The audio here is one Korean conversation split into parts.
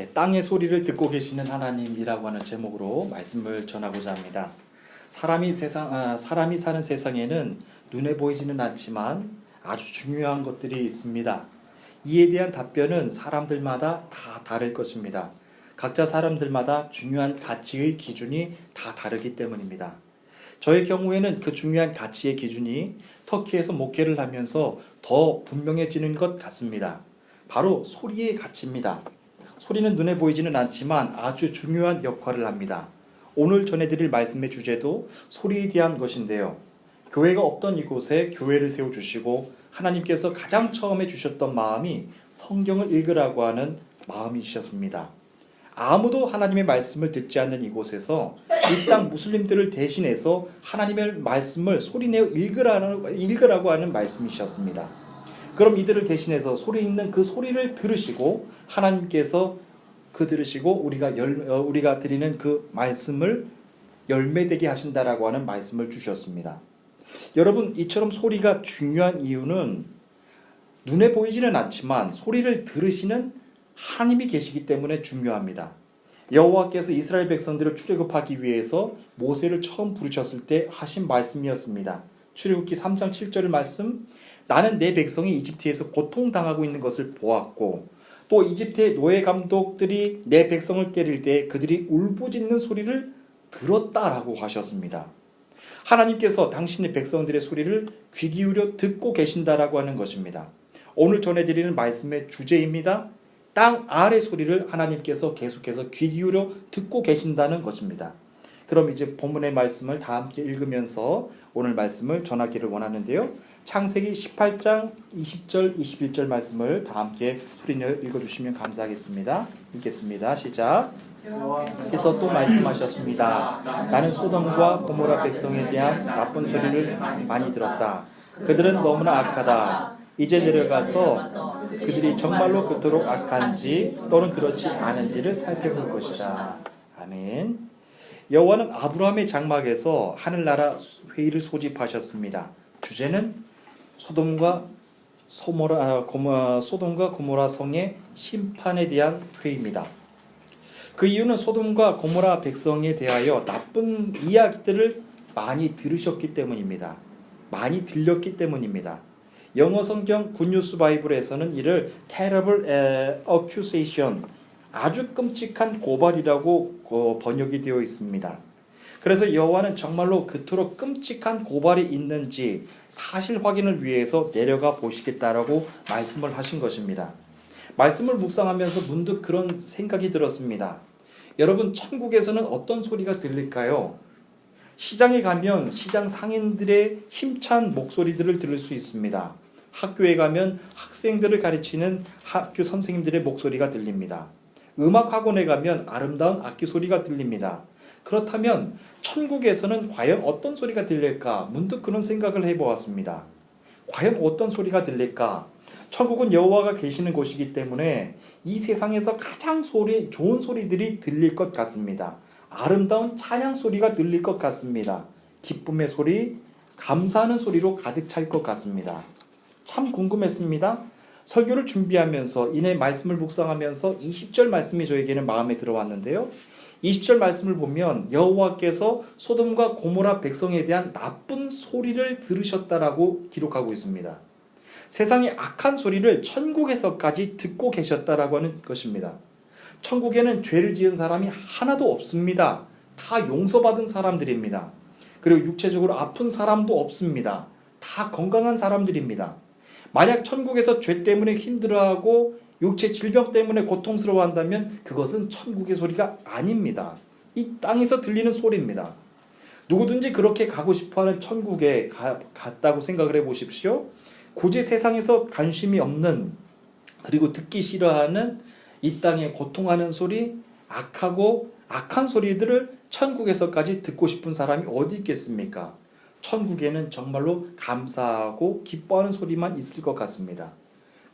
네, 땅의 소리를 듣고 계시는 하나님이라고 하는 제목으로 말씀을 전하고자 합니다. 사람이 세상 아, 사람이 사는 세상에는 눈에 보이지는 않지만 아주 중요한 것들이 있습니다. 이에 대한 답변은 사람들마다 다 다를 것입니다. 각자 사람들마다 중요한 가치의 기준이 다 다르기 때문입니다. 저의 경우에는 그 중요한 가치의 기준이 터키에서 목회를 하면서 더 분명해지는 것 같습니다. 바로 소리의 가치입니다. 소리는 눈에 보이지는 않지만 아주 중요한 역할을 합니다. 오늘 전해드릴 말씀의 주제도 소리에 대한 것인데요. 교회가 없던 이곳에 교회를 세워주시고 하나님께서 가장 처음에 주셨던 마음이 성경을 읽으라고 하는 마음이셨습니다. 아무도 하나님의 말씀을 듣지 않는 이곳에서 이 땅 무슬림들을 대신해서 하나님의 말씀을 소리내어 읽으라고 하는 말씀이셨습니다. 그럼 이들을 대신해서 소리 있는 그 소리를 들으시고 하나님께서 그 들으시고 우리가 열, 어, 우리가 드리는 그 말씀을 열매되게 하신다라고 하는 말씀을 주셨습니다. 여러분 이처럼 소리가 중요한 이유는 눈에 보이지는 않지만 소리를 들으시는 하나님이 계시기 때문에 중요합니다. 여호와께서 이스라엘 백성들을 출애굽하기 위해서 모세를 처음 부르셨을 때 하신 말씀이었습니다. 출애굽기 3장 7절 말씀 나는 내 백성이 이집트에서 고통당하고 있는 것을 보았고 또 이집트의 노예 감독들이 내 백성을 때릴 때 그들이 울부짖는 소리를 들었다라고 하셨습니다. 하나님께서 당신의 백성들의 소리를 귀 기울여 듣고 계신다라고 하는 것입니다. 오늘 전해드리는 말씀의 주제입니다. 땅 아래 소리를 하나님께서 계속해서 귀 기울여 듣고 계신다는 것입니다. 그럼 이제 본문의 말씀을 다 함께 읽으면서 오늘 말씀을 전하기를 원하는데요. 창세기 18장 20절 21절 말씀을 다 함께 소리내어 읽어주시면 감사하겠습니다. 읽겠습니다. 시작. 그래서 또 말씀하셨습니다. 나는 소돔과 고모라 백성에 대한 나쁜 소리를 많이 들었다. 그들은 너무나 악하다. 이제 내려가서 그들이 정말로 그토록 악한지 또는 그렇지 않은지를 살펴볼 것이다. 아멘. 여호와는 아브라함의 장막에서 하늘나라 회의를 소집하셨습니다. 주제는 소돔과 소모라 아, 고모, 소돔과 고모라 성의 심판에 대한 회의입니다. 그 이유는 소돔과 고모라 백성에 대하여 나쁜 이야기들을 많이 들으셨기 때문입니다. 많이 들렸기 때문입니다. 영어 성경 굿뉴스 바이블에서는 이를 terrible accusation 아주 끔찍한 고발이라고 어, 번역이 되어 있습니다. 그래서 여호와는 정말로 그토록 끔찍한 고발이 있는지 사실 확인을 위해서 내려가 보시겠다라고 말씀을 하신 것입니다. 말씀을 묵상하면서 문득 그런 생각이 들었습니다. 여러분 천국에서는 어떤 소리가 들릴까요? 시장에 가면 시장 상인들의 힘찬 목소리들을 들을 수 있습니다. 학교에 가면 학생들을 가르치는 학교 선생님들의 목소리가 들립니다. 음악 학원에 가면 아름다운 악기 소리가 들립니다. 그렇다면 천국에서는 과연 어떤 소리가 들릴까? 문득 그런 생각을 해보았습니다. 과연 어떤 소리가 들릴까? 천국은 여호와가 계시는 곳이기 때문에 이 세상에서 가장 소리 좋은 소리들이 들릴 것 같습니다. 아름다운 찬양 소리가 들릴 것 같습니다. 기쁨의 소리, 감사하는 소리로 가득 찰 것 같습니다. 참 궁금했습니다. 설교를 준비하면서 이내 말씀을 묵상하면서 20절 말씀이 저에게는 마음에 들어왔는데요. 20절 말씀을 보면 여호와께서 소돔과 고모라 백성에 대한 나쁜 소리를 들으셨다라고 기록하고 있습니다. 세상의 악한 소리를 천국에서까지 듣고 계셨다라고 하는 것입니다. 천국에는 죄를 지은 사람이 하나도 없습니다. 다 용서받은 사람들입니다. 그리고 육체적으로 아픈 사람도 없습니다. 다 건강한 사람들입니다. 만약 천국에서 죄 때문에 힘들어하고 육체 질병 때문에 고통스러워한다면 그것은 천국의 소리가 아닙니다. 이 땅에서 들리는 소리입니다. 누구든지 그렇게 가고 싶어하는 천국에 가, 갔다고 생각을 해보십시오. 굳이 세상에서 관심이 없는 그리고 듣기 싫어하는 이 땅에 고통하는 소리, 악하고 악한 소리들을 천국에서까지 듣고 싶은 사람이 어디 있겠습니까? 천국에는 정말로 감사하고 기뻐하는 소리만 있을 것 같습니다.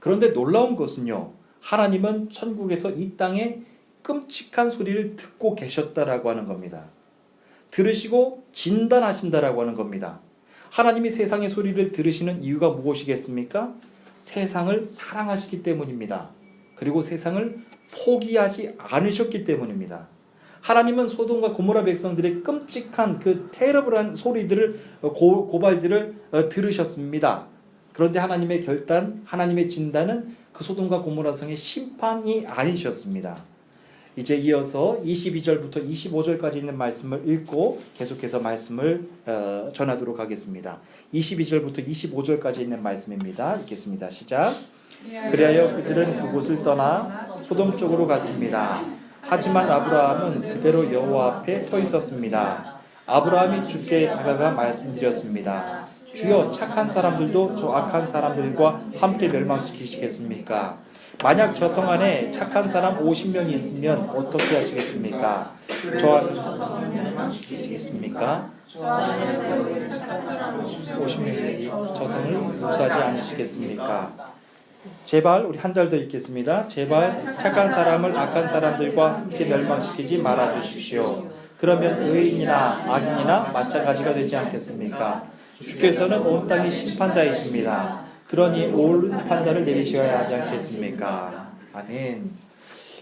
그런데 놀라운 것은요, 하나님은 천국에서 이 땅에 끔찍한 소리를 듣고 계셨다라고 하는 겁니다. 들으시고 진단하신다라고 하는 겁니다. 하나님이 세상의 소리를 들으시는 이유가 무엇이겠습니까? 세상을 사랑하시기 때문입니다. 그리고 세상을 포기하지 않으셨기 때문입니다. 하나님은 소돔과 고모라 백성들의 끔찍한 그 테러블한 소리들을 어, 고, 고발들을 어, 들으셨습니다. 그런데 하나님의 결단, 하나님의 진단은 그 소돔과 고모라 성의 심판이 아니셨습니다. 이제 이어서 22절부터 25절까지 있는 말씀을 읽고 계속해서 말씀을 어, 전하도록 하겠습니다. 22절부터 25절까지 있는 말씀입니다. 읽겠습니다. 시작. 그리하여 그들은 그곳을 떠나 소돔 쪽으로 갔습니다. 하지만 아브라함은 그대로 여호와 앞에 서 있었습니다. 아브라함이 주께 다가가 말씀드렸습니다. 주여 착한 사람들도 저 악한 사람들과 함께 멸망시키시겠습니까? 만약 저 성 안에 착한 사람 50명이 있으면 어떻게 하시겠습니까? 저한 멸망시키시겠습니까? 50명이 저 성을 용서하지 않으시겠습니까? 제발 우리 한 절 더 읽겠습니다. 제발 착한 사람을 악한 사람들과 함께 멸망시키지 말아 주십시오. 그러면 의인이나 악인이나 마찬가지가 되지 않겠습니까? 주께서는 온 땅의 심판자이십니다. 그러니 옳은 판단을 내리셔야 하지 않겠습니까? 아멘.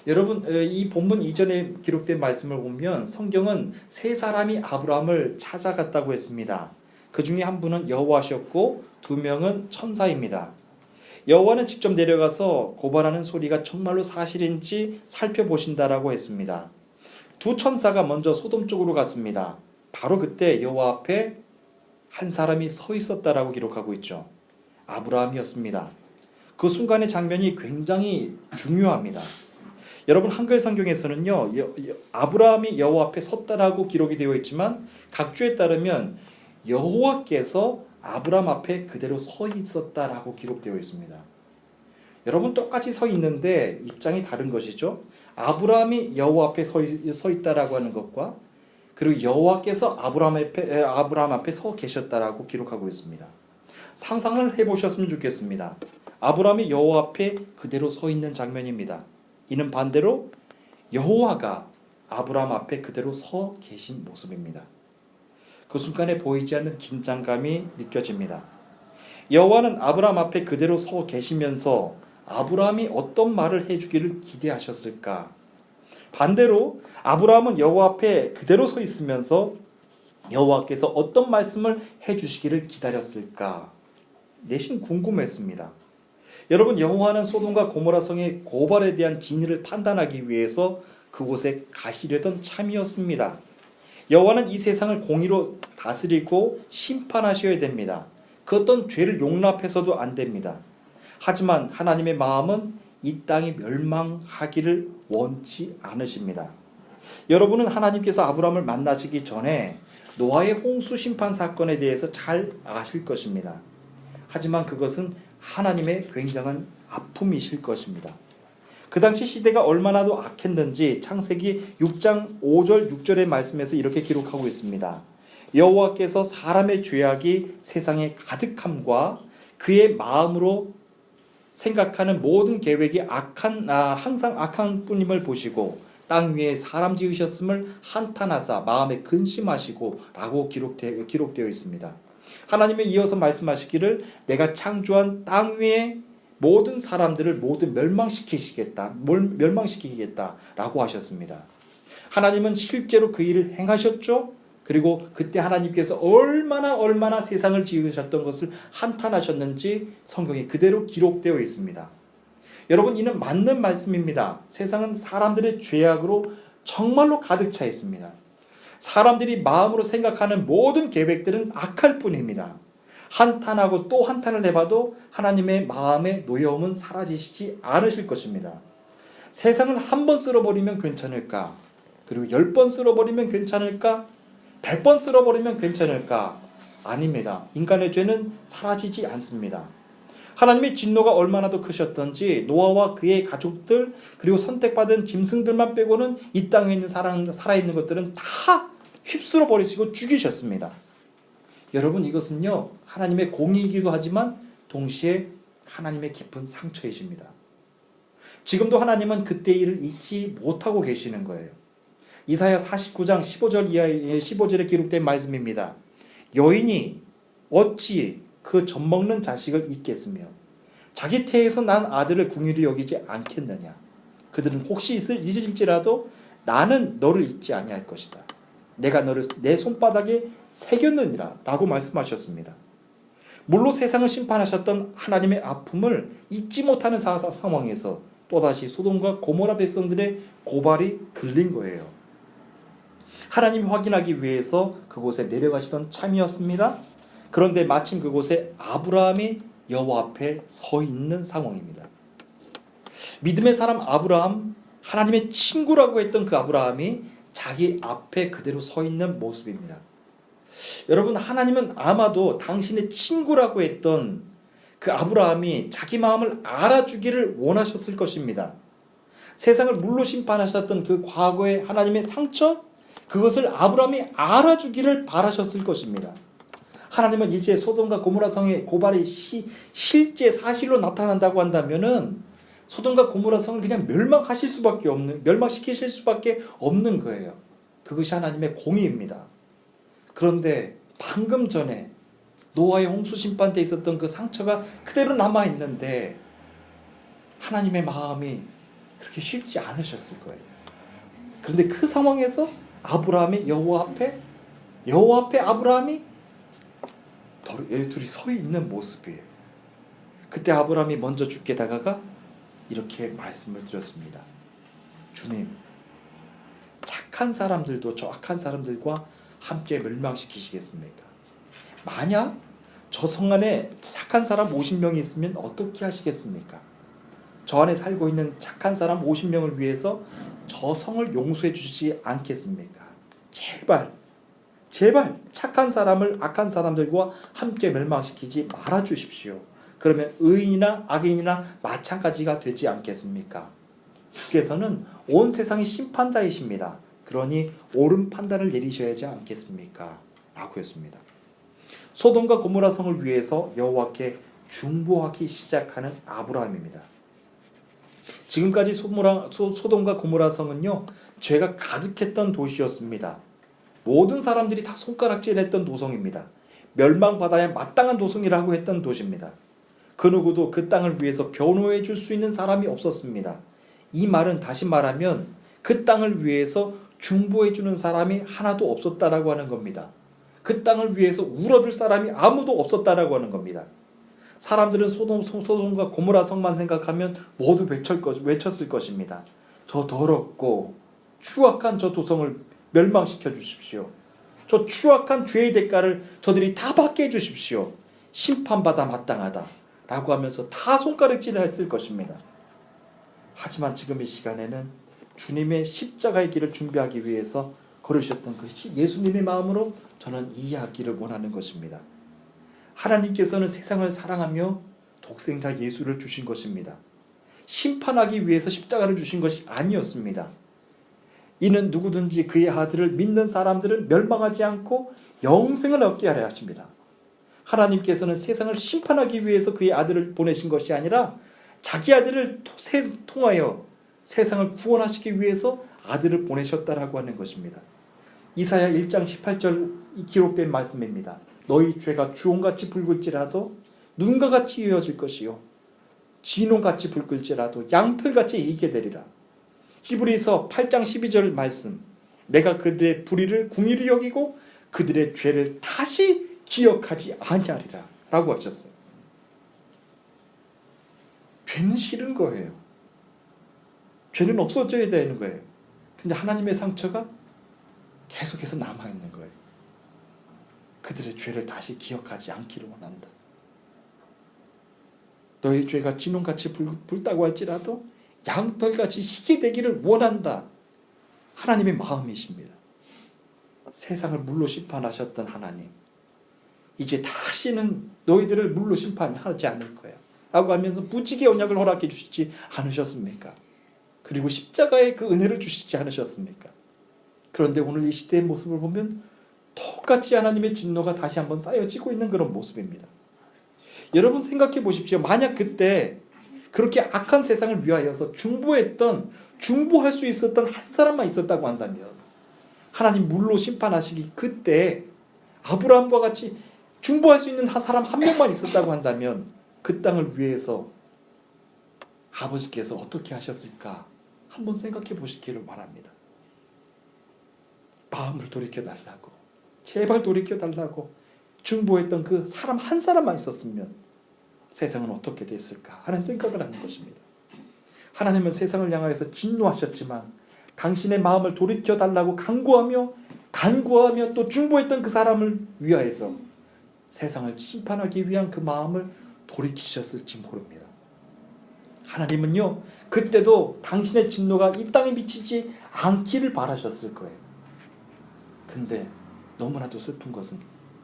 여러분 어, 이 본문 이전에 기록된 말씀을 보면 성경은 세 사람이 아브라함을 찾아갔다고 했습니다. 그 중에 한 분은 여호와셨고 두 명은 천사입니다. 여호와는 직접 내려가서 고발하는 소리가 정말로 사실인지 살펴보신다라고 했습니다. 두 천사가 먼저 소돔 쪽으로 갔습니다. 바로 그때 여호와 앞에 한 사람이 서 있었다라고 기록하고 있죠. 아브라함이었습니다. 그 순간의 장면이 굉장히 중요합니다. 여러분 한글 성경에서는요 아브라함이 여호와 앞에 섰다라고 기록이 되어 있지만 각주에 따르면 여호와께서 아브라함 앞에 그대로 서 있었다라고 기록되어 있습니다. 여러분 똑같이 서 있는데 입장이 다른 것이죠. 아브라함이 여호와 앞에 서, 있- 서 있다라고 하는 것과 그리고 여호와께서 아브라함 앞에 에, 아브라함 앞에 서 계셨다라고 기록하고 있습니다. 상상을 해보셨으면 좋겠습니다. 아브라함이 여호와 앞에 그대로 서 있는 장면입니다. 이는 반대로 여호와가 아브라함 앞에 그대로 서 계신 모습입니다. 그 순간에 보이지 않는 긴장감이 느껴집니다. 여호와는 아브라함 앞에 그대로 서 계시면서 아브라함이 어떤 말을 해주기를 기대하셨을까? 반대로 아브라함은 여호와 앞에 그대로 서 있으면서 여호와께서 어떤 말씀을 해주시기를 기다렸을까? 내심 궁금했습니다. 여러분 여호와는 소돔과 고모라 성의 고발에 대한 진위를 판단하기 위해서 그곳에 가시려던 참이었습니다. 여호와는 이 세상을 공의로 다스리고 심판하셔야 됩니다. 그 어떤 죄를 용납해서도 안 됩니다. 하지만 하나님의 마음은 이 땅이 멸망하기를 원치 않으십니다. 여러분은 하나님께서 아브라함을 만나시기 전에 노아의 홍수 심판 사건에 대해서 잘 아실 것입니다. 하지만 그것은 하나님의 굉장한 아픔이실 것입니다. 그 당시 시대가 얼마나도 악했는지 창세기 6장 5절 6절의 말씀에서 이렇게 기록하고 있습니다. 여호와께서 사람의 죄악이 세상에 가득함과 그의 마음으로 생각하는 모든 계획이 악한 아, 항상 악한 뿐임을 보시고 땅 위에 사람 지으셨음을 한탄하사 마음에 근심하시고라고 기록되, 기록되어 있습니다. 하나님은 이어서 말씀하시기를 내가 창조한 땅 위에 모든 사람들을 모두 멸망시키시겠다. 멸- 멸망시키겠다라고 하셨습니다. 하나님은 실제로 그 일을 행하셨죠. 그리고 그때 하나님께서 얼마나 얼마나 세상을 지으셨던 것을 한탄하셨는지 성경에 그대로 기록되어 있습니다. 여러분 이는 맞는 말씀입니다. 세상은 사람들의 죄악으로 정말로 가득 차 있습니다. 사람들이 마음으로 생각하는 모든 계획들은 악할 뿐입니다. 한탄하고 또 한탄을 해봐도 하나님의 마음의 노여움은 사라지시지 않으실 것입니다. 세상을 한 번 쓸어버리면 괜찮을까? 그리고 열 번 쓸어버리면 괜찮을까? 백번 쓸어버리면 괜찮을까? 아닙니다. 인간의 죄는 사라지지 않습니다. 하나님의 진노가 얼마나 더 크셨던지 노아와 그의 가족들 그리고 선택받은 짐승들만 빼고는 이 땅에 있는 사람 살아있는 것들은 다 휩쓸어 버리시고 죽이셨습니다. 여러분 이것은요 하나님의 공의이기도 하지만 동시에 하나님의 깊은 상처이십니다. 지금도 하나님은 그때 일을 잊지 못하고 계시는 거예요. 이사야 49장 15절 이하의 15절에 기록된 말씀입니다. 여인이 어찌 그 젖먹는 자식을 잊겠으며 자기 태에서 난 아들을 궁휼히 여기지 않겠느냐. 그들은 혹시 잊을지라도 나는 너를 잊지 아니할 것이다. 내가 너를 내 손바닥에 새겼느니라 라고 말씀하셨습니다. 물로 세상을 심판하셨던 하나님의 아픔을 잊지 못하는 사- 상황에서 또다시 소돔과 고모라 백성들의 고발이 들린 거예요. 하나님이 확인하기 위해서 그곳에 내려가시던 참이었습니다. 그런데 마침 그곳에 아브라함이 여호와 앞에 서 있는 상황입니다. 믿음의 사람 아브라함, 하나님의 친구라고 했던 그 아브라함이 자기 앞에 그대로 서 있는 모습입니다. 여러분, 하나님은 아마도 당신의 친구라고 했던 그 아브라함이 자기 마음을 알아주기를 원하셨을 것입니다. 세상을 물로 심판하셨던 그 과거의 하나님의 상처, 그것을 아브라함이 알아주기를 바라셨을 것입니다. 하나님은 이제 소돔과 고모라 성의 고발이 시, 실제 사실로 나타난다고 한다면은 소돔과 고모라 성을 그냥 멸망하실 수밖에 없는 멸망시키실 수밖에 없는 거예요. 그것이 하나님의 공의입니다. 그런데 방금 전에 노아의 홍수 심판 때 있었던 그 상처가 그대로 남아 있는데 하나님의 마음이 그렇게 쉽지 않으셨을 거예요. 그런데 그 상황에서 아브라함이 여호와 앞에 여호와 앞에 아브라함이 둘이 서 있는 모습이에요. 그때 아브라함이 먼저 죽게 다가가 이렇게 말씀을 드렸습니다. 주님, 착한 사람들도 저 악한 사람들과 함께 멸망시키시겠습니까? 만약 저 성 안에 착한 사람 50명이 있으면 어떻게 하시겠습니까? 저 안에 살고 있는 착한 사람 50명을 위해서 저 성을 용서해 주시지 않겠습니까? 제발, 제발 착한 사람을 악한 사람들과 함께 멸망시키지 말아 주십시오. 그러면 의인이나 악인이나 마찬가지가 되지 않겠습니까? 주께서는 온 세상의 심판자이십니다. 그러니 옳은 판단을 내리셔야지 않겠습니까? 라고 했습니다. 소돔과 고모라 성을 위해서 여호와께 중보하기 시작하는 아브라함입니다. 지금까지 소모라, 소, 소돔과 고모라 성은요 죄가 가득했던 도시였습니다. 모든 사람들이 다 손가락질했던 도성입니다. 멸망받아야 마땅한 도성이라고 했던 도시입니다. 그 누구도 그 땅을 위해서 변호해 줄 수 있는 사람이 없었습니다. 이 말은 다시 말하면 그 땅을 위해서 중보해 주는 사람이 하나도 없었다라고 하는 겁니다. 그 땅을 위해서 울어줄 사람이 아무도 없었다라고 하는 겁니다. 사람들은 소돔, 소돔과 고모라 성만 생각하면 모두 것, 외쳤을 것입니다. 저 더럽고 추악한 저 도성을 멸망시켜 주십시오. 저 추악한 죄의 대가를 저들이 다 받게 해 주십시오. 심판받아 마땅하다. 라고 하면서 다 손가락질을 했을 것입니다. 하지만 지금 이 시간에는 주님의 십자가의 길을 준비하기 위해서 걸으셨던 그 시- 예수님의 마음으로 저는 이해하기를 원하는 것입니다. 하나님께서는 세상을 사랑하며 독생자 예수를 주신 것입니다. 심판하기 위해서 십자가를 주신 것이 아니었습니다. 이는 누구든지 그의 아들을 믿는 사람들은 멸망하지 않고 영생을 얻게 하려 하십니다. 하나님께서는 세상을 심판하기 위해서 그의 아들을 보내신 것이 아니라 자기 아들을 통하여 세상을 구원하시기 위해서 아들을 보내셨다라고 하는 것입니다. 이사야 1장 18절 기록된 말씀입니다. 너희 죄가 주홍같이 붉을지라도 눈과 같이 이어질 것이요 진홍같이 붉을지라도 양털같이 이게 되리라. 히브리서 8장 12절 말씀. 내가 그들의 불의를 궁일히 여기고 그들의 죄를 다시 기억하지 아니하리라. 라고 하셨어요. 죄는 싫은 거예요. 죄는 없어져야 되는 거예요. 근데 하나님의 상처가 계속해서 남아있는 거예요. 그들의 죄를 다시 기억하지 않기를 원한다. 너희 죄가 진홍같이 붉, 붉다고 할지라도 양털같이 희게 되기를 원한다. 하나님의 마음이십니다. 세상을 물로 심판하셨던 하나님. 이제 다시는 너희들을 물로 심판하지 않을 거야. 라고 하면서 무지개 언약을 허락해 주시지 않으셨습니까? 그리고 십자가의 그 은혜를 주시지 않으셨습니까? 그런데 오늘 이 시대의 모습을 보면 똑같이 하나님의 진노가 다시 한번 쌓여지고 있는 그런 모습입니다. 여러분 생각해 보십시오. 만약 그때 그렇게 악한 세상을 위하여서 중보했던 중보할 수 있었던 한 사람만 있었다고 한다면 하나님 물로 심판하시기 그때 아브라함과 같이 중보할 수 있는 한 사람 한 명만 있었다고 한다면 그 땅을 위해서 아버지께서 어떻게 하셨을까 한번 생각해 보시기를 바랍니다. 마음을 돌이켜 달라고 제발 돌이켜 달라고 중보했던 그 사람 한 사람만 있었으면 세상은 어떻게 됐을까 하는 생각을 하는 것입니다. 하나님은 세상을 향하여서 진노하셨지만 당신의 마음을 돌이켜 달라고 간구하며 간구하며 또 중보했던 그 사람을 위하여서 세상을 심판하기 위한 그 마음을 돌이키셨을지 모릅니다. 하나님은요 그때도 당신의 진노가 이 땅에 미치지 않기를 바라셨을 거예요. 근데 너무나도 슬픈 것은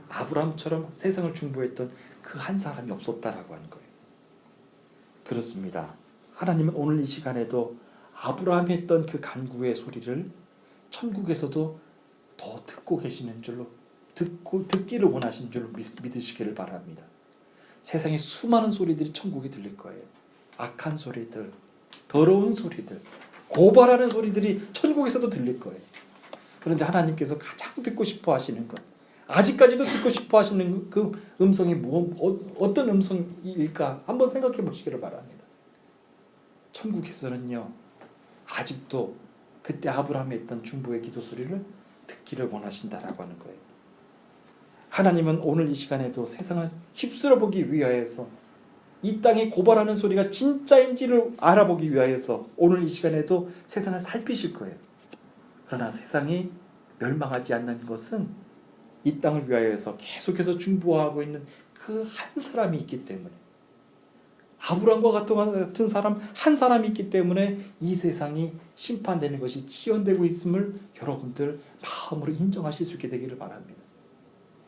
아브라함처럼 세상을 중보했던 그 한 사람이 없었다라고 하는 거예요. 그렇습니다. 하나님은 오늘 이 시간에도 아브라함이 했던 그 간구의 소리를 천국에서도 더 듣고 계시는 줄로 듣고 듣기를 원하신 줄로 믿- 믿으시기를 바랍니다. 세상에 수많은 소리들이 천국에 들릴 거예요. 악한 소리들, 더러운 소리들, 고발하는 소리들이 천국에서도 들릴 거예요. 그런데 하나님께서 가장 듣고 싶어 하시는 것, 아직까지도 듣고 싶어 하시는 그 음성이 무엇, 어- 어떤 음성일까 한번 생각해 보시기를 바랍니다. 천국에서는요, 아직도 그때 아브라함이 했던 중보의 기도 소리를 듣기를 원하신다라고 하는 거예요. 하나님은 오늘 이 시간에도 세상을 휩쓸어 보기 위하여서 이 땅에 고발하는 소리가 진짜인지를 알아보기 위하여서 오늘 이 시간에도 세상을 살피실 거예요. 그러나 세상이 멸망하지 않는 것은 이 땅을 위하여서 계속해서 중보하고 있는 그 한 사람이 있기 때문에 아브라함과 같은 사람 한 사람이 있기 때문에 이 세상이 심판되는 것이 지연되고 있음을 여러분들 마음으로 인정하실 수 있게 되기를 바랍니다.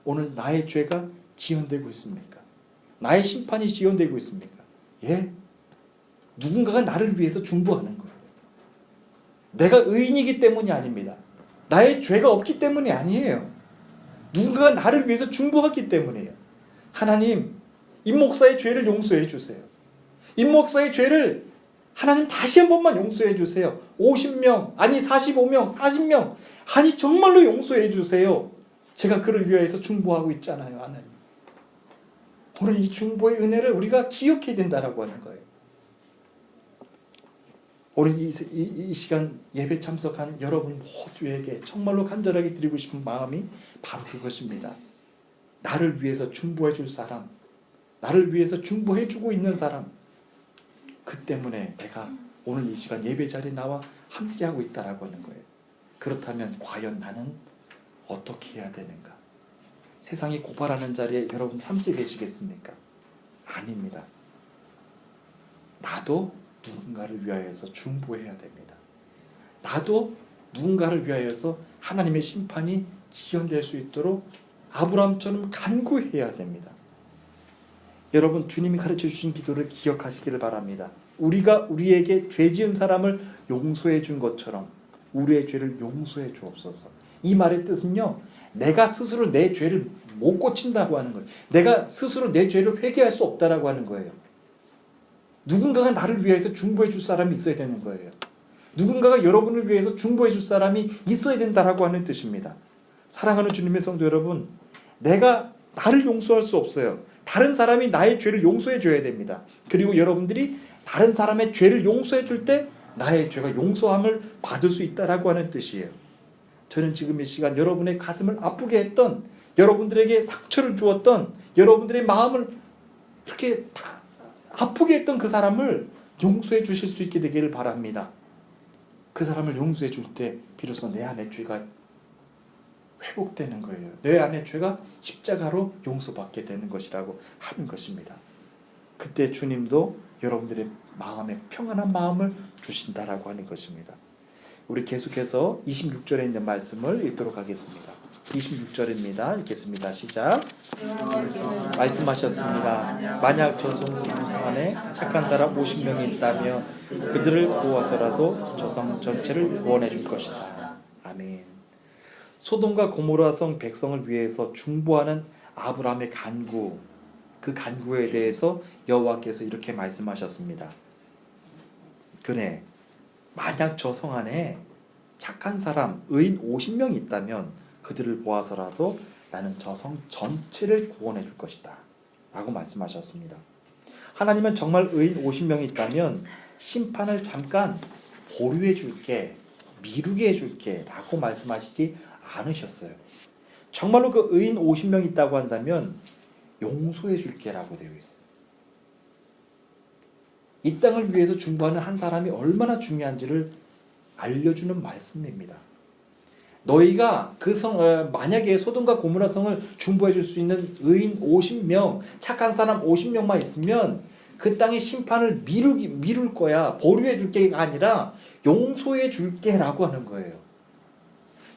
오늘 나의 죄가 지연되고 있습니까? 나의 심판이 지연되고 있습니까? 예. 누군가가 나를 위해서 중보하는 거예요. 내가 의인이기 때문이 아닙니다. 나의 죄가 없기 때문이 아니에요. 누군가가 나를 위해서 중보했기 때문이에요. 하나님, 임 목사의 죄를 용서해 주세요. 임 목사의 죄를 하나님 다시 한 번만 용서해 주세요. 50명, 아니 45명, 40명, 아니 정말로 용서해 주세요. 제가 그를 위하여서 중보하고 있잖아요, 하나님. 오늘 이 중보의 은혜를 우리가 기억해야 된다라고 하는 거예요. 오늘 이, 이, 이 시간 예배 참석한 여러분 모두에게 정말로 간절하게 드리고 싶은 마음이 바로 그것입니다. 나를 위해서 중보해 줄 사람, 나를 위해서 중보해 주고 있는 사람, 그 때문에 내가 오늘 이 시간 예배 자리에 나와 함께하고 있다라고 하는 거예요. 그렇다면 과연 나는 어떻게 해야 되는가? 세상이 고발하는 자리에 여러분 함께 계시겠습니까? 아닙니다. 나도 누군가를 위하여서 중보해야 됩니다. 나도 누군가를 위하여서 하나님의 심판이 지연될 수 있도록 아브라함처럼 간구해야 됩니다. 여러분 주님이 가르쳐 주신 기도를 기억하시기를 바랍니다. 우리가 우리에게 죄 지은 사람을 용서해 준 것처럼 우리의 죄를 용서해 주옵소서. 이 말의 뜻은요. 내가 스스로 내 죄를 못 고친다고 하는 거예요. 내가 스스로 내 죄를 회개할 수 없다라고 하는 거예요. 누군가가 나를 위해서 중보해 줄 사람이 있어야 되는 거예요. 누군가가 여러분을 위해서 중보해 줄 사람이 있어야 된다라고 하는 뜻입니다. 사랑하는 주님의 성도 여러분, 내가 나를 용서할 수 없어요. 다른 사람이 나의 죄를 용서해 줘야 됩니다. 그리고 여러분들이 다른 사람의 죄를 용서해 줄 때 나의 죄가 용서함을 받을 수 있다라고 하는 뜻이에요. 저는 지금 이 시간 여러분의 가슴을 아프게 했던 여러분들에게 상처를 주었던 여러분들의 마음을 이렇게 다 아프게 했던 그 사람을 용서해 주실 수 있게 되기를 바랍니다. 그 사람을 용서해 줄 때 비로소 내 안의 죄가 회복되는 거예요. 내 안의 죄가 십자가로 용서받게 되는 것이라고 하는 것입니다. 그때 주님도 여러분들의 마음에 평안한 마음을 주신다라고 하는 것입니다. 우리 계속해서 26절에 있는 말씀을 읽도록 하겠습니다. 26절입니다. 읽겠습니다. 시작. 말씀하셨습니다. 만약 저성 안에 착한 사람 50명이 있다면 그들을 모아서라도 저성 전체를 구원해 줄 것이다. 아멘. 소돔과 고모라 성 백성을 위해서 중보하는 아브라함의 간구 그 간구에 대해서 여호와께서 이렇게 말씀하셨습니다. 그래 만약 저성 안에 착한 사람 의인 50명이 있다면 그들을 모아서라도 나는 저 성 전체를 구원해 줄 것이다. 라고 말씀하셨습니다. 하나님은 정말 의인 50명이 있다면 심판을 잠깐 보류해 줄게, 미루게 해 줄게 라고 말씀하시지 않으셨어요. 정말로 그 의인 50명 있다고 한다면 용서해 줄게 라고 되어 있어요. 이 땅을 위해서 중보하는 한 사람이 얼마나 중요한지를 알려주는 말씀입니다. 너희가 그 성, 어, 만약에 소돔과 고무라 성을 중보해 줄 수 있는 의인 50명, 착한 사람 50명만 있으면 그 땅의 심판을 미루기, 미룰 거야. 보류해 줄 게가 아니라 용서해 줄게 라고 하는 거예요.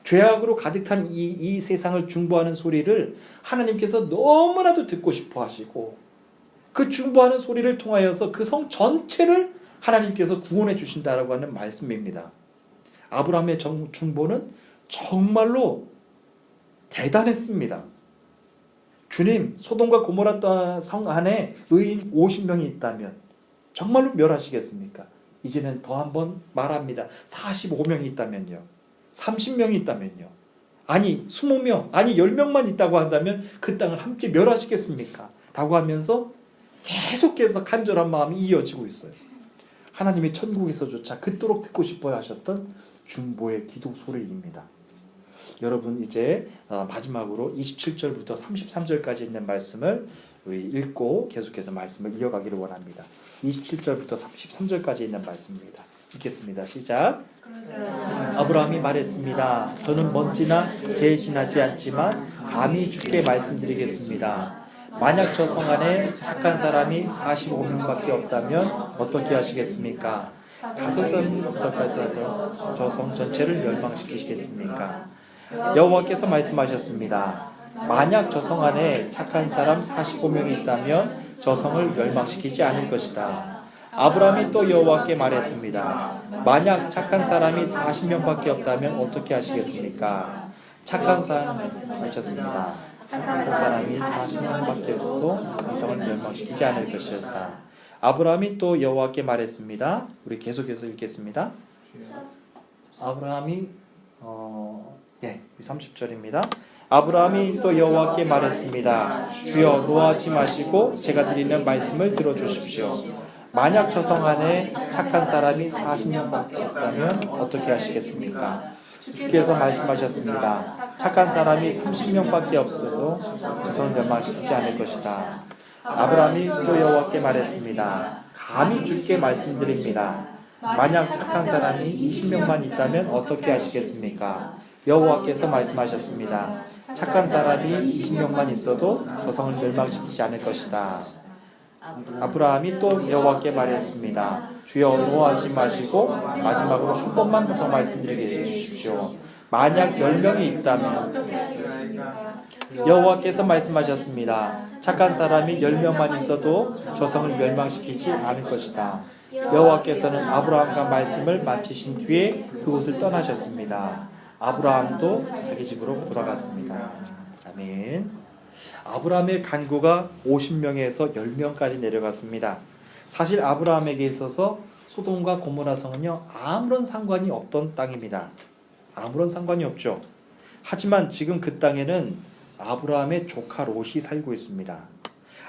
죄악으로 가득 탄이이 세상을 중보하는 소리를 하나님께서 너무나도 듣고 싶어 하시고 그 중보하는 소리를 통하여서 그 성 전체를 하나님께서 구원해 주신다라고 하는 말씀입니다. 아브라함의 정- 중보는 정말로 대단했습니다. 주님, 소돔과 고모라 성 안에 의인 50명이 있다면 정말로 멸하시겠습니까? 이제는 더 한번 말합니다. 45명이 있다면요. 30명이 있다면요. 아니, 20명, 아니 10명만 있다고 한다면 그 땅을 함께 멸하시겠습니까? 라고 하면서 계속해서 간절한 마음이 이어지고 있어요. 하나님의 천국에서조차 그토록 듣고 싶어 하셨던 중보의 기도 소리입니다. 여러분 이제 어, 마지막으로 27절부터 33절까지 있는 말씀을 우리 읽고 계속해서 말씀을 이어가기를 원합니다. 27절부터 33절까지 있는 말씀입니다. 읽겠습니다. 시작. 아브라함이 말했습니다. 저는 먼지나 죄 지나지 않지만 감히 주께 말씀드리겠습니다. 만약 저 성 안에 착한 사람이 45명밖에 없다면 어떻게 하시겠습니까? 다섯 사람이 어떡하더라도 저성 전체를 멸망시키시겠습니까? 여호와께서 말씀하셨습니다. 만약 저 성 안에 착한 사람 45명이 있다면 저 성을 멸망시키지 않을 것이다. 아브라함이 또 여호와께 말했습니다. 만약 착한 사람이 40명밖에 없다면 어떻게 하시겠습니까? 착한 사람 하셨습니다. 착한 사람이 40명밖에 없어도 이 성을 멸망시키지 않을 것이었다. 아브라함이 또 여호와께 말했습니다. 우리 계속해서 읽겠습니다. 아브라함이 어, 예, 30절입니다. 아브라함이 또 여호와께 말했습니다. 주여 노하지 마시고 제가 드리는 말씀을 들어 주십시오. 만약 저성 안에 착한 사람이 40명밖에 없다면 어떻게 하시겠습니까? 주께서 말씀하셨습니다. 착한 사람이 30명밖에 없어도 저 성을 멸망시키지 않을 것이다. 아브라함이 또 여호와께 말했습니다. 감히 주께 말씀드립니다. 만약 착한 사람이 20명만 있다면 어떻게 하시겠습니까? 여호와께서 말씀하셨습니다. 착한 사람이 20명만 있어도 저 성을 멸망시키지 않을 것이다. 아브라함이 또 여호와께 말했습니다. 주여 노하지 마시고 마지막으로 한 번만 더 말씀드리게 해주십시오. 만약 10명이 있다면 여호와께서 말씀하셨습니다. 착한 사람이 10명만 있어도 저 성을 멸망시키지 않을 것이다. 여호와께서는 아브라함과 말씀을 마치신 뒤에 그곳을 떠나셨습니다. 아브라함도 자기 집으로 돌아갔습니다. 아멘. 아브라함의 간구가 50명에서 10명까지 내려갔습니다. 사실 아브라함에게 있어서 소돔과 고모라 성은요 아무런 상관이 없던 땅입니다. 아무런 상관이 없죠. 하지만 지금 그 땅에는 아브라함의 조카 롯이 살고 있습니다.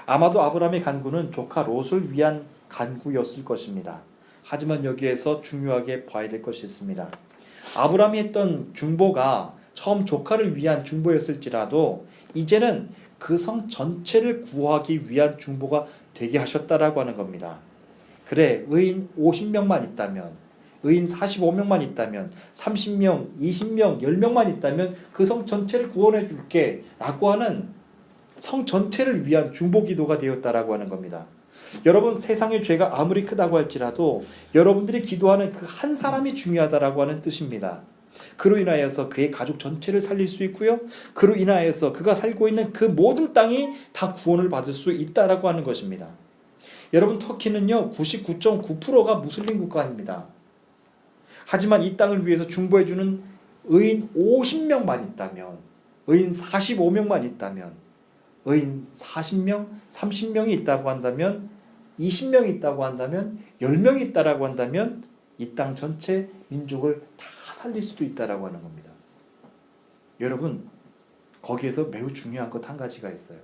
아마도 아브라함의 간구는 조카 롯을 위한 간구였을 것입니다. 하지만 여기에서 중요하게 봐야 될 것이 있습니다. 아브라함이 했던 중보가 처음 조카를 위한 중보였을지라도 이제는 그 성 전체를 구하기 위한 중보가 되게 하셨다라고 하는 겁니다. 그래, 의인 50명만 있다면, 의인 45명만 있다면, 30명, 20명, 10명만 있다면 그 성 전체를 구원해 줄게 라고 하는 성 전체를 위한 중보 기도가 되었다라고 하는 겁니다. 여러분 세상의 죄가 아무리 크다고 할지라도 여러분들이 기도하는 그 한 사람이 중요하다라고 하는 뜻입니다. 그로 인하여서 그의 가족 전체를 살릴 수 있고요. 그로 인하여서 그가 살고 있는 그 모든 땅이 다 구원을 받을 수 있다라고 하는 것입니다. 여러분 터키는요 99.9%가 무슬림 국가입니다. 하지만 이 땅을 위해서 중보해 주는 의인 50명만 있다면, 의인 45명만 있다면, 의인 40명, 30명이 있다고 한다면, 20명이 있다고 한다면, 10명이 있다라고 한다면 이 땅 전체 민족을 다 살릴 수도 있다라고 하는 겁니다. 여러분, 거기에서 매우 중요한 것 한 가지가 있어요.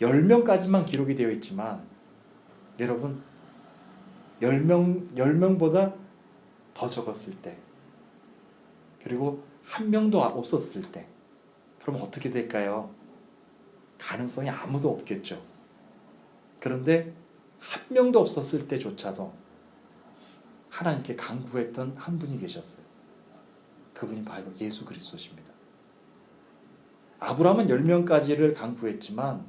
10명까지만 기록이 되어 있지만 여러분 10명 10명보다 더 적었을 때 그리고 한 명도 없었을 때 그럼 어떻게 될까요? 가능성이 아무도 없겠죠. 그런데 한 명도 없었을 때조차도 하나님께 간구했던 한 분이 계셨어요. 그분이 바로 예수 그리스도십니다. 아브라함은 10명까지를 간구했지만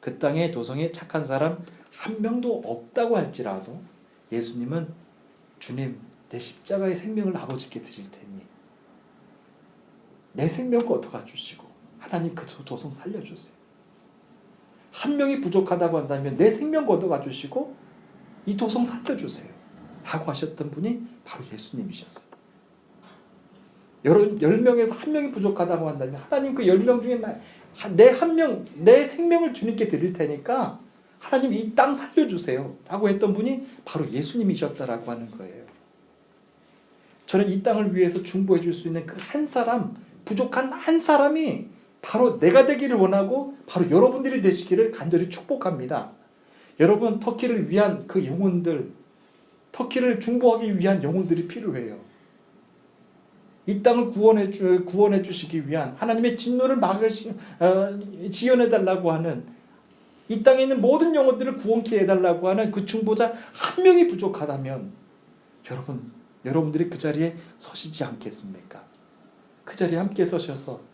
그 땅에 도성에 착한 사람 한 명도 없다고 할지라도 예수님은 주님 내 십자가의 생명을 아버지께 드릴 테니 내 생명 걷어가 주시고 하나님 그 도성 살려주세요. 한 명이 부족하다고 한다면 내 생명 걷어가 주시고 이 도성 살려주세요. 라고 하셨던 분이 바로 예수님이셨어요. 열, 열 명에서 한 명이 부족하다고 한다면 하나님 그 열 명 중에 내 한 명, 내 생명을 주님께 드릴 테니까 하나님 이 땅 살려주세요. 라고 했던 분이 바로 예수님이셨다라고 하는 거예요. 저는 이 땅을 위해서 중보해 줄 수 있는 그 한 사람, 부족한 한 사람이 바로 내가 되기를 원하고 바로 여러분들이 되시기를 간절히 축복합니다. 여러분, 터키를 위한 그 영혼들, 터키를 중보하기 위한 영혼들이 필요해요. 이 땅을 구원해 주 구원해 주시기 위한 하나님의 진노를 막으시 어, 지연해 달라고 하는 이 땅에 있는 모든 영혼들을 구원케 해 달라고 하는 그 중보자 한 명이 부족하다면 여러분 여러분들이 그 자리에 서시지 않겠습니까? 그 자리에 함께 서셔서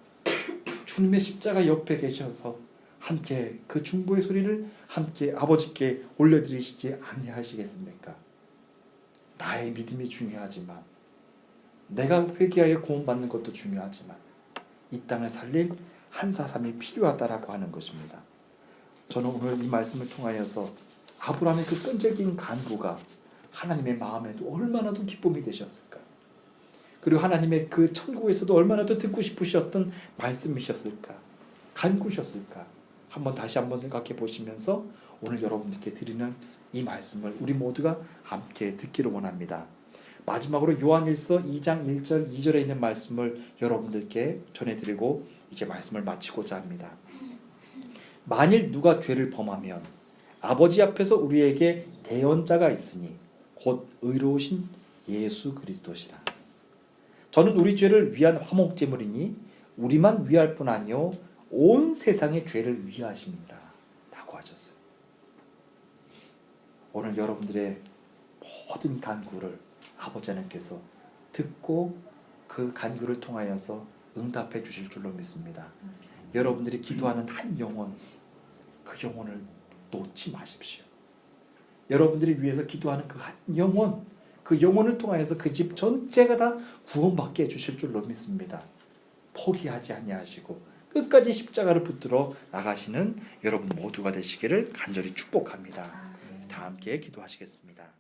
주님의 십자가 옆에 계셔서 함께 그 중보의 소리를 함께 아버지께 올려드리시지 아니하시겠습니까? 나의 믿음이 중요하지만 내가 회개하여 구원받는 것도 중요하지만 이 땅을 살릴 한 사람이 필요하다라고 하는 것입니다. 저는 오늘 이 말씀을 통하여서 아브라함의 그 끈질긴 간구가 하나님의 마음에도 얼마나 더 기쁨이 되셨을까? 그리고 하나님의 그 천국에서도 얼마나 더 듣고 싶으셨던 말씀이셨을까? 간구셨을까? 한번 다시 한번 생각해 보시면서 오늘 여러분들께 드리는 이 말씀을 우리 모두가 함께 듣기를 원합니다. 마지막으로 요한일서 2장 1절 2절에 있는 말씀을 여러분들께 전해드리고 이제 말씀을 마치고자 합니다. 만일 누가 죄를 범하면 아버지 앞에서 우리에게 대언자가 있으니 곧 의로우신 예수 그리스도시라. 저는 우리 죄를 위한 화목제물이니 우리만 위할 뿐 아니요 온 세상의 죄를 위하십니다. 라고 하셨어요. 오늘 여러분들의 모든 간구를 아버지 하나님께서 듣고 그 간구를 통하여서 응답해 주실 줄로 믿습니다. 여러분들이 기도하는 한 영혼, 그 영혼을 놓지 마십시오. 여러분들이 위해서 기도하는 그 한 영혼, 그 영혼을 통하여서 그 집 전체가 다 구원받게 해주실 줄로 믿습니다. 포기하지 아니하시고 끝까지 십자가를 붙들어 나가시는 여러분 모두가 되시기를 간절히 축복합니다. 다 함께 기도하시겠습니다.